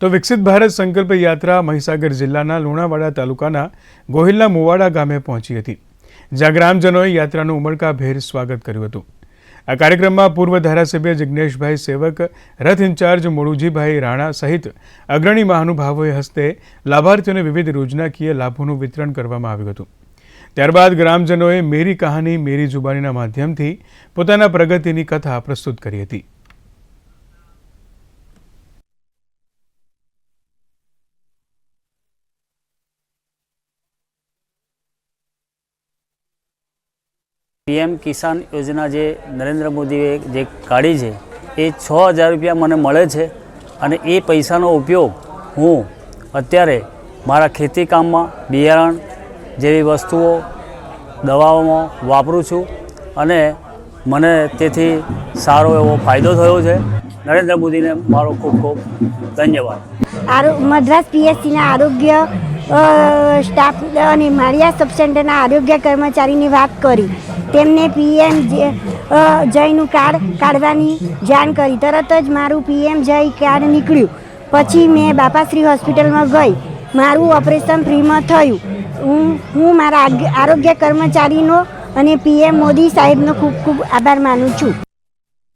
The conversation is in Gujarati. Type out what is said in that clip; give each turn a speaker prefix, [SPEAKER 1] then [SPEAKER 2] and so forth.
[SPEAKER 1] તો વિકસિત ભારત સંકલ્પ યાત્રા મહીસાગર જિલ્લાના લુણાવાડા તાલુકાના ગોહિલના મુવાડા ગામે પહોંચી હતી, જ્યાં ગ્રામજનોએ યાત્રાનું ઉમળકાભેર સ્વાગત કર્યું હતું. આ કાર્યક્રમમાં પૂર્વ ધારાસભ્ય જિજ્ઞેશભાઈ સેવક, રથ ઇન્ચાર્જ મોડુજીભાઈ રાણા સહિત અગ્રણી મહાનુભાવોએ હસ્તે લાભાર્થીઓને વિવિધ યોજનાકીય લાભોનું વિતરણ કરવામાં આવ્યું હતું. ત્યારબાદ ગ્રામજનોએ મેરી કહાની મેરી જુબાનીના માધ્યમથી પોતાના પ્રગતિની કથા પ્રસ્તુત કરી હતી.
[SPEAKER 2] પીએમ કિસાન યોજના જે નરેન્દ્ર મોદીએ જે કાઢી છે, એ છ હજાર રૂપિયા મને મળે છે અને એ પૈસાનો ઉપયોગ હું અત્યારે મારા ખેતી કામમાં બિયારણ જેવી વસ્તુઓ દવાઓમાં વાપરું છું અને મને તેથી સારો એવો ફાયદો થયો છે. નરેન્દ્ર મોદીને મારો ખૂબ ખૂબ ધન્યવાદ.
[SPEAKER 3] મદ્રાસ પીએસસીના આરોગ્ય સ્ટાફ અને માળિયા સબ સેન્ટરના આરોગ્ય કર્મચારીની વાત કરી. તેમને પીએમ જયનું કાર્ડ કાઢવાની જાણ કરી. તરત જ મારું પીએમ જય કાર્ડ નીકળ્યું. પછી મેં બાપાશ્રી હોસ્પિટલમાં ગઈ. મારું ઓપરેશન ફ્રીમાં થયું. હું હું મારા આરોગ્ય કર્મચારીનો અને પીએમ મોદી સાહેબનો ખૂબ ખૂબ આભાર માનું છું.